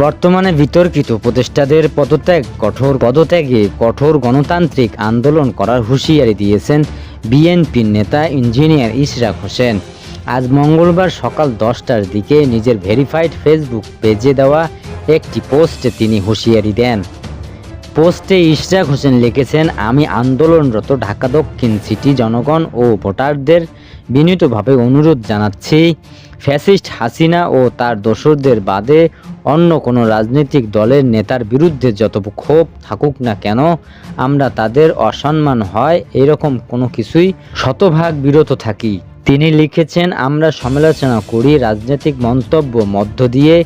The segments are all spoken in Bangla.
বর্তমানে বিতর্কিত প্রতিষ্ঠাদের পদত্যাগ, কঠোর পদত্যাগে কঠোর গণতান্ত্রিক আন্দোলন করার হুঁশিয়ারি দিয়েছেন বিএনপির নেতা ইঞ্জিনিয়ার ইশরাক হোসেন। আজ মঙ্গলবার সকাল দশটার দিকে নিজের ভেরিফাইড ফেসবুক পেজে দেওয়া একটি পোস্টে তিনি হুঁশিয়ারি দেন। পোস্টে ইশরাক হোসেন লিখেছেন, আমি আন্দোলনরত ঢাকা দক্ষিণ সিটি জনগণ ও ভোটারদের বিনীতভাবে অনুরোধ জানাচ্ছি। ফ্যাসিস্ট হাসিনা ও তার দোসরদের বাদে অন্য কোনো রাজনৈতিক দলের নেতার বিরুদ্ধে যত ক্ষোভ থাকুক না কেন, আমরা তাদের অসম্মান হয়, এরকম কোনো কিছুই শতভাগ বিরত থাকি। তিনি লিখেছেন, আমরা সমালোচনা করি, রাজনৈতিক মন্তব্য মধ্য দিয়ে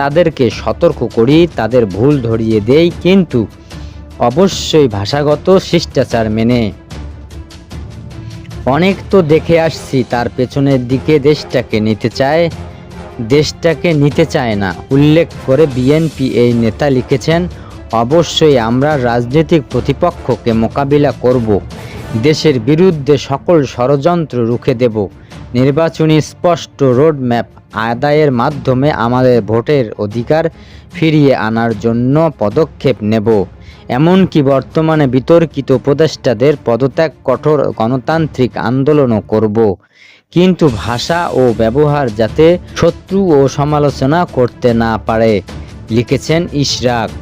তাদেরকে সতর্ক করি, তাদের ভুল ধরিয়ে দেই, কিন্তু অবশ্যই ভাষাগত শিষ্টাচার মেনে। অনেক তো দেখে আসছি, তার পেছনের দিকে দেশটাকে নিতে চায়, দেশটাকে নিতে চায় না। উল্লেখ করে বিএনপি এই নেতা লিখেছেন, অবশ্যই আমরা রাজনৈতিক প্রতিপক্ষকে মোকাবিলা করব, দেশের বিরুদ্ধে সকল ষড়যন্ত্র রুখে দেব। নির্বাচনী স্পষ্ট রোডম্যাপ আদায়ের মাধ্যমে আমাদের ভোটের অধিকার ফিরিয়ে আনার জন্য পদক্ষেপ নেব। এমনকি বর্তমানে বিতর্কিত উপদেষ্টাদের পদত্যাগ কঠোর গণতান্ত্রিক আন্দোলনও করব। কিন্তু ভাষা ও ব্যবহার যাতে শত্রু ও সমালোচনা করতে না পারে, লিখেছেন ইশরাক।